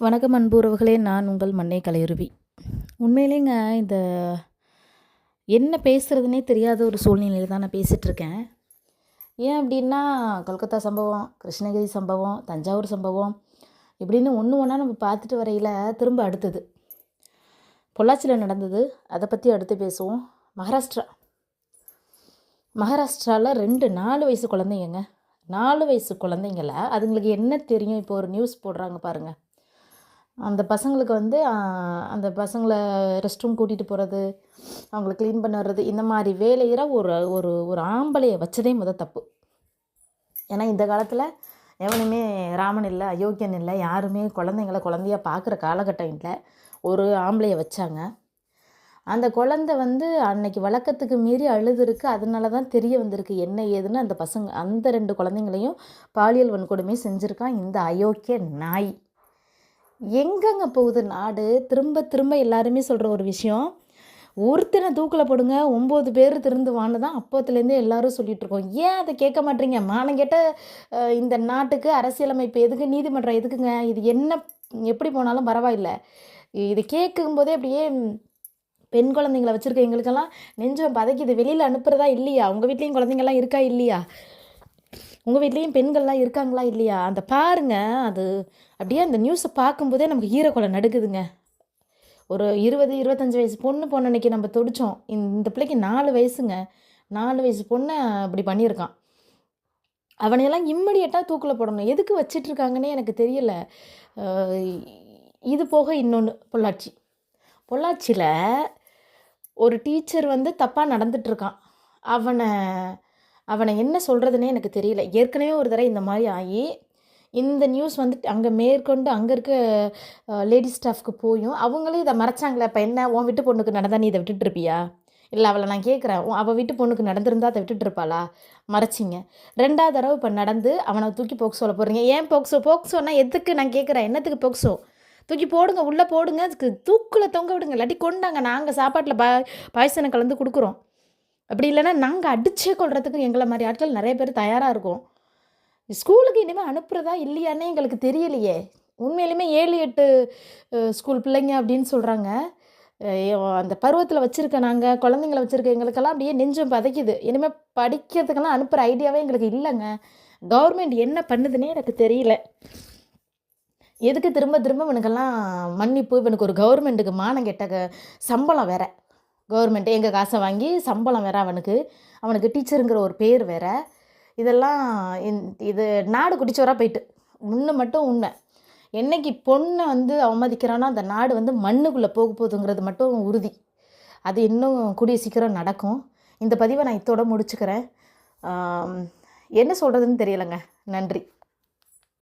வணக்கம் அன்புறவுகளே நான் உங்கள் மண்ணை கலையுருவி. உண்மையிலேங்க இந்த என்ன பேசுகிறதுனே தெரியாத ஒரு சூழ்நிலையில் தான் நான் பேசிகிட்ருக்கேன் ஏன் அப்படின்னா கொல்கத்தா சம்பவம் கிருஷ்ணகிரி சம்பவம் தஞ்சாவூர் சம்பவம் இப்படின்னு ஒன்று ஒன்றா நம்ம பார்த்துட்டு வரையில் திரும்ப அடுத்தது. பொள்ளாச்சியில் நடந்தது அதை பற்றி அடுத்து பேசுவோம். மகாராஷ்டிரா. மகாராஷ்டிராவில் ரெண்டு நாலு வயசு குழந்தைங்கங்க. நாலு வயசு குழந்தைங்கள அதுங்களுக்கு என்ன தெரியும்? இப்போ ஒரு நியூஸ் போடுறாங்க பாருங்கள் அந்த பசங்களுக்கு வந்து அந்த பசங்களை ரெஸ்ட் ரூம் கூட்டிகிட்டு போகிறது அவங்கள க்ளீன் பண்ண வர்றது இந்த மாதிரி வேலையிற ஒரு ஒரு ஒரு ஆம்பளையை வச்சதே முத தப்பு. ஏன்னா இந்த காலத்தில் எவனுமே ராமன் இல்லை அயோக்கியன் இல்லை யாருமே குழந்தைங்கள குழந்தைய பார்க்குற காலகட்டம் இல்லை ஒரு ஆம்பளையை வச்சாங்க. அந்த குழந்த வந்து அன்னைக்கு வழக்கத்துக்கு மீறி அழுதுருக்கு அதனால தான் தெரிய வந்திருக்கு என்ன ஏதுன்னு அந்த பசங்க அந்த ரெண்டு குழந்தைங்களையும் பாலியல் வன்கொடுமை செஞ்சுருக்கான் இந்த அயோக்கிய நாய். எங்கங்க போகுது நாடு? திரும்ப திரும்ப எல்லாருமே சொல்கிற ஒரு விஷயம். ஒருத்தனை தூக்கில் போடுங்க ஒம்பது பேர் திருந்துவான்னு தான் அப்போத்துலேருந்தே எல்லாரும் சொல்லிகிட்ருக்கோம் ஏன் அதை கேட்க மாட்டீங்க? மானம் கேட்ட இந்த நாட்டுக்கு அரசியலமைப்பு எதுக்கு நீதிமன்றம் எதுக்குங்க? இது என்ன எப்படி போனாலும் பரவாயில்ல. இது கேட்கும்போதே அப்படியே பெண் குழந்தைங்கள வச்சுருக்க எங்களுக்கெல்லாம் நெஞ்சம் பதைக்குது. வெளியில் அனுப்புகிறதா இல்லையா? உங்கள் வீட்லேயும் குழந்தைங்கள்லாம் இருக்கா இல்லையா? உங்கள் வீட்லேயும் பெண்கள்லாம் இருக்காங்களா இல்லையா? அந்த பாருங்க அது அப்படியே அந்த நியூஸை பார்க்கும்போதே நமக்கு ஈரக்கொலை நடுக்குதுங்க ஒரு இருபது இருபத்தஞ்சி வயசு பொண்ணு பொண்ணு அன்றைக்கி நம்ம துடித்தோம் இந்த பிள்ளைக்கு நாலு வயசுங்க. நாலு வயசு பொண்ணை அப்படி பண்ணியிருக்கான். அவனையெல்லாம் இம்மிடியட்டாக தூக்கில் போடணும். எதுக்கு வச்சிட்ருக்காங்கன்னே எனக்கு தெரியலை. இது போக இன்னொன்று பொள்ளாச்சி. பொள்ளாச்சியில் ஒரு டீச்சர் வந்து தப்பாக நடந்துட்டுருக்கான் அவனை அவனை என்ன சொல்கிறதுனே எனக்கு தெரியல. ஏற்கனவே ஒரு தடவை இந்த மாதிரி ஆகி இந்த நியூஸ் வந்து அங்கே மேற்கொண்டு அங்கே இருக்க லேடிஸ் ஸ்டாஃப்க்கு போயும் அவங்களே இதை மறைச்சாங்களே இப்போ என்ன? உன் வீட்டு பொண்ணுக்கு நடந்தா நீ இதை விட்டுட்டு இருப்பியா? இல்லை அவளை நான் கேட்குறேன். அவள் வீட்டு பொண்ணுக்கு நடந்திருந்தா அதை விட்டுட்டு இருப்பாளா? மறைச்சிங்க. ரெண்டாவது தடவை இப்போ நடந்து அவனை தூக்கி போக்சோல போடுறீங்க ஏன் போக்சோ? போக்சோன்னா எதுக்கு நான் கேட்குறேன்? என்னத்துக்கு போக்சோ? தூக்கி போடுங்க உள்ளே போடுங்க. அதுக்கு தூக்கில் தொங்க விடுங்க. இல்லாட்டி கொண்டாங்க. நாங்கள் சாப்பாட்டில் பா பாய்சனை கலந்து கொடுக்குறோம். அப்படி இல்லைன்னா நாங்கள் அடிச்சே கொள்றதுக்கு எங்களை மாதிரி ஆட்கள் நிறைய பேர் தயாராக இருக்கும். ஸ்கூலுக்கு இனிமேல் அனுப்புகிறதா இல்லையானே எங்களுக்கு தெரியலையே. உண்மையிலுமே ஏழு எட்டு ஸ்கூல் பிள்ளைங்க அப்படின்னு சொல்கிறாங்க அந்த பருவத்தில் வச்சுருக்க நாங்கள் குழந்தைங்கள வச்சுருக்க எங்களுக்கெல்லாம் அப்படியே நெஞ்சம் பதைக்குது. இனிமேல் படிக்கிறதுக்கெல்லாம் அனுப்புகிற ஐடியாவே எங்களுக்கு இல்லைங்க. கவர்மெண்ட் என்ன பண்ணுதுன்னே எனக்கு தெரியல. எதுக்கு திரும்ப திரும்ப இவனுக்கெல்லாம் மன்னிப்பு? இவனுக்கு ஒரு கவர்மெண்ட்டுக்கு மானம் கெட்ட சம்பளம் வேறு. கவர்மெண்ட்டு எங்கள் காசை வாங்கி சம்பளம் வேற அவனுக்கு. அவனுக்கு டீச்சருங்கிற ஒரு பேர் வேறு. இதெல்லாம் இது நாடு குடிச்சவராக போயிட்டு. முன்ன மட்டும் உண்மை. என்னைக்கு பொண்ணை வந்து அவமதிக்கிறானோ அந்த நாடு வந்து மண்ணுக்குள்ளே போக போகுதுங்கிறது மட்டும் உறுதி. அது இன்னும் கூடிய சீக்கிரம் நடக்கும். இந்த பதிவை நான் இத்தோட முடிச்சுக்கிறேன். என்ன சொல்கிறதுன்னு தெரியலைங்க. நன்றி.